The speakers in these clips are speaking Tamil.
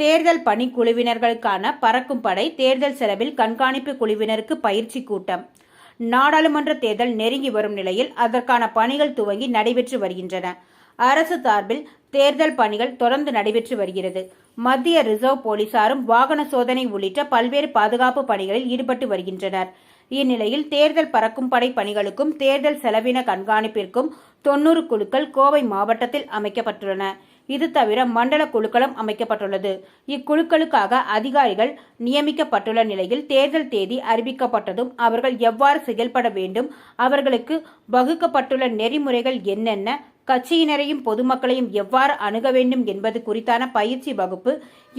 தேர்தல் பணிக்குழுவினர்களுக்கான பறக்கும் படை தேர்தல் செலவில் கண்காணிப்பு குழுவினருக்கு பயிற்சி கூட்டம். நாடாளுமன்ற தேர்தல் நெருங்கி வரும் நிலையில் அதற்கான பணிகள் துவங்கி நடைபெற்று வருகின்றன. அரசு சார்பில் தேர்தல் பணிகள் தொடர்ந்து நடைபெற்று வருகிறது. மத்திய ரிசர்வ் போலீசாரும் வாகன சோதனை உள்ளிட்ட பல்வேறு பாதுகாப்பு பணிகளில் ஈடுபட்டு வருகின்றனர். இந்நிலையில் தேர்தல் பறக்கும் படை பணிகளுக்கும் தேர்தல் செலவின கண்காணிப்பிற்கும் தொன்னூறு குழுக்கள் கோவை மாவட்டத்தில் அமைக்கப்பட்டுள்ளன. இது தவிர மண்டல குழுக்களும் அமைக்கப்பட்டுள்ளது. இக்குழுக்களுக்காக அதிகாரிகள் நியமிக்கப்பட்டுள்ள நிலையில் தேர்தல் தேதி அறிவிக்கப்பட்டதும் அவர்கள் எவ்வாறு செயல்பட வேண்டும் அவர்களுக்கு வகுக்கப்பட்டுள்ள நெறிமுறைகள் என்னென்ன கட்சியினரையும் பொதுமக்களையும் எவ்வாறு அணுக வேண்டும் என்பது குறித்தான பயிற்சி வகுப்பு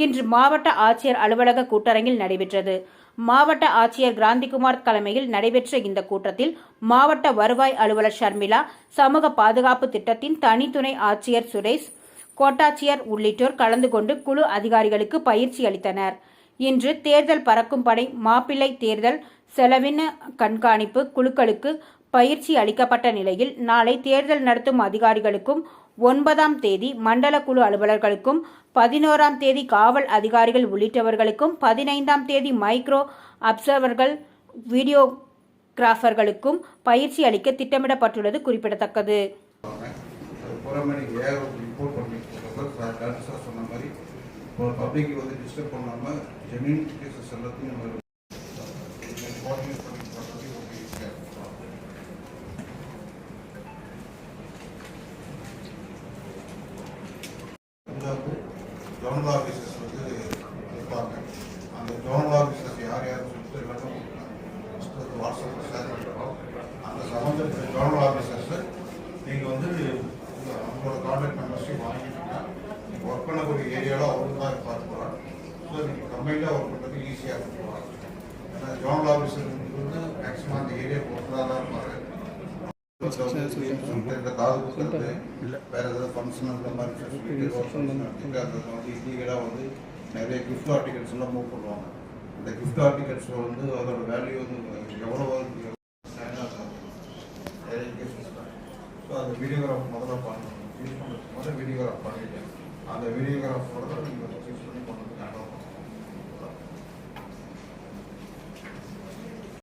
இன்று மாவட்ட ஆட்சியர் அலுவலக கூட்டரங்கில் நடைபெற்றது. மாவட்ட ஆட்சியர் கிராந்திகுமார் தலைமையில் நடைபெற்ற இந்த கூட்டத்தில் மாவட்ட வருவாய் அலுவலர் ஷர்மிளா சமூக பாதுகாப்பு திட்டத்தின் தனித்துணை ஆட்சியர் சுரேஷ் கோட்டாட்சியர் உள்ளிட்டோர் கலந்து கொண்டு குழு அதிகாரிகளுக்கு பயிற்சி அளித்தனர். இன்று தேர்தல் பறக்கும் படை மாப்பிள்ளை தேர்தல் செலவின கண்காணிப்பு குழுக்களுக்கு பயிற்சி அளிக்கப்பட்ட நிலையில் நாளை தேர்தல் நடத்தும் அதிகாரிகளுக்கும் ஒன்பதாம் தேதி மண்டல குழு அலுவலர்களுக்கும் பதினோராம் தேதி காவல் அதிகாரிகள் உள்ளிட்டவர்களுக்கும் பதினைந்தாம் தேதி மைக்ரோ அப்சர்வர்கள் வீடியோகிராஃபர்களுக்கும் பயிற்சி அளிக்க திட்டமிடப்பட்டுள்ளது குறிப்பிடத்தக்கது. அது புறமே நீங்கள் ஏர் ரிப்போர்ட் பண்ணிட்டு டாக்டர் சார் சொன்ன மாதிரி இப்போ பப்ளிக் வந்து டிஸ்டர்ப் பண்ணாமல் ஜெமீன் கேசஸ் எல்லாத்தையும் நம்ம கோஆர்டினேட் பண்ணி பண்ணுறது ரொம்ப ஈஸியாக இருக்கும் இதில் வந்து ஆஃபீஸர்ஸ் வந்து இருப்பாங்க. அந்த ஜோனல் ஆஃபீஸர்ஸ் யார் யார் சொல்லிட்டு எல்லாமே ஃபஸ்ட்டு வாட்ஸ்அப்பில் ஷேர் பண்ணுறோம் அந்த சம்மந்தப்பட்ட ஜோனல் ஆஃபீஸர்ஸு நீங்கள் வந்து நம்பர்ஸையும் வாங்கிட்டீங்கன்னா ஒர்க் பண்ணக்கூடிய ஏரியாவில் அவங்க தான் பார்த்துக்கலாம் ஸோ நீங்கள் கம்பைண்டாக ஒர்க் பண்ணுறது ஈஸியாக இருக்கும் ஏன்னா ஜோனல் ஆஃபீஸர் வந்து மேக்ஸிமம் அந்த ஏரியா பொறுத்ததாக தான் இருப்பார் காது குத்துறது வேற ஏதாவது ஃபங்க்ஷன் அந்த மாதிரி வந்து இல்லீகலாக வந்து நிறைய கிஃப்ட் ஆர்டிகல்ஸ் எல்லாம் மூவ் பண்ணுவாங்க. இந்த கிஃப்ட் ஆர்டிகல்ஸ் வந்து அதோட வேல்யூ வந்து எவ்வளோ ஸோ அந்த வீடியோகிராஃப் முதல்ல பண்ணணும் யூஸ் பண்ணுறது முதல்ல வீடியோகிராஃப் பண்ணிட்டேன். அந்த வீடியோகிராஃபோட நீங்கள் சூஸ் பண்ணி பண்ணுங்க.